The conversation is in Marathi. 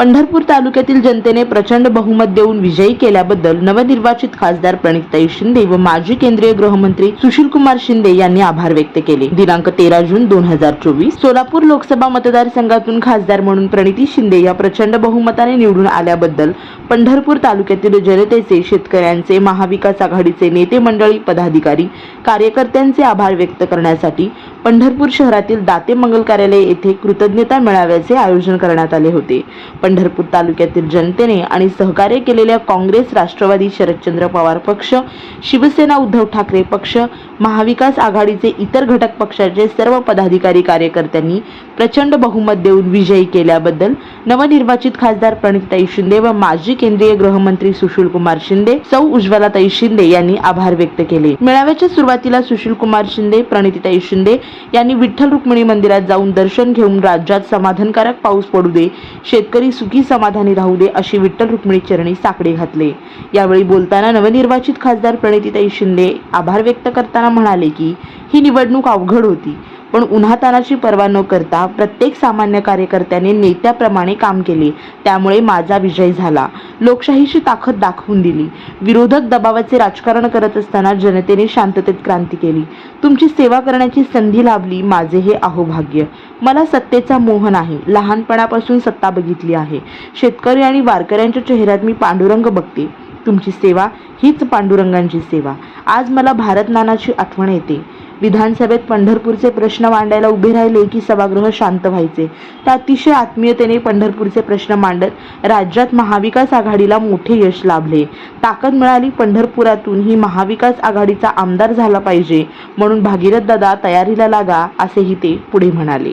पंढरपूर तालुक्यातील जनतेने प्रचंड बहुमत देऊन विजयी केल्याबद्दल नवनिर्वाचित खासदार प्रणिताई शिंदे व माजी केंद्रीय गृहमंत्री सुशीलकुमार शिंदे यांनी आभार व्यक्त केले. दिनांक तेरा जून दोन हजार चोवीस सोलापूर लोकसभा मतदारसंघातून खासदार म्हणून प्रणिती शिंदे या प्रचंड बहुमताने निवडून आल्याबद्दल पंढरपूर तालुक्यातील जनतेचे शेतकऱ्यांचे महाविकास आघाडीचे नेते मंडळी पदाधिकारी कार्यकर्त्यांचे आभार व्यक्त करण्यासाठी पंढरपूर शहरातील दाते मंगल कार्यालय येथे कृतज्ञता मेळाव्याचे आयोजन करण्यात आले होते. पंढरपूर तालुक्यातील जनतेने आणि सहकार्य केलेल्या काँग्रेस राष्ट्रवादी शरदचंद्र पवार पक्ष शिवसेना उद्धव ठाकरे पक्ष महाविकास आघाडीचे इतर घटक पक्षाचे सर्व पदाधिकारी कार्यकर्त्यांनी प्रचंड बहुमत देऊन विजयी केल्याबद्दल नवनिर्वाचित खासदार प्रणिताई शिंदे व माजी केंद्रीय गृहमंत्री सुशीलकुमार शिंदे सौ उज्ज्वलाताई शिंदे यांनी आभार व्यक्त केले. मेळाव्याच्या सुरुवातीला सुशीलकुमार शिंदे प्रणितीताई शिंदे यांनी विठ्ठल रुक्मिणी मंदिरात जाऊन दर्शन घेऊन राज्यात समाधानकारक पाऊस पडू दे शेतकरी सुखी समाधानी राहू दे अशी विठ्ठल रुक्मिणी चरणी साकडे घातले. यावेळी बोलताना नवनिर्वाचित खासदार प्रणितीताई शिंदे आभार व्यक्त करताना म्हणाले की ही निवडणूक अवघड होती. पण उन्हातानाची पर्वा न करता प्रत्येक सामान्य कार्यकर्त्याने नेत्याप्रमाणे काम केले. त्यामुळे माझा विजय झाला. लोकशाहीची ताकद दाखवून दिली. विरोधक दबावाचे राजकारण करत असताना जनतेने शांततेत क्रांती केली. तुमची सेवा करण्याची संधी लाभली माझे हे अहोभाग्य. मला सत्तेचा मोह नाही. लहानपणापासून सत्ता बघितली आहे. शेतकरी आणि वारकऱ्यांच्या चेहऱ्यात मी पांडुरंग बघते. तुमची सेवा हीच पांडुरंगांची सेवा. आज मला भारत नानाची आठवण येते. विधानसभेत पंढरपूरचे प्रश्न मांडायला उभे राहिले की सभागृह शांत व्हायचे. तर अतिशय आत्मीयतेने पंढरपूरचे प्रश्न मांडत राज्यात महाविकास आघाडीला मोठे यश लाभले. ताकद मिळाली पंढरपुरातून ही महाविकास आघाडीचा आमदार झाला पाहिजे म्हणून भागीरथ दादा तयारीला लागा असेही ते पुढे म्हणाले.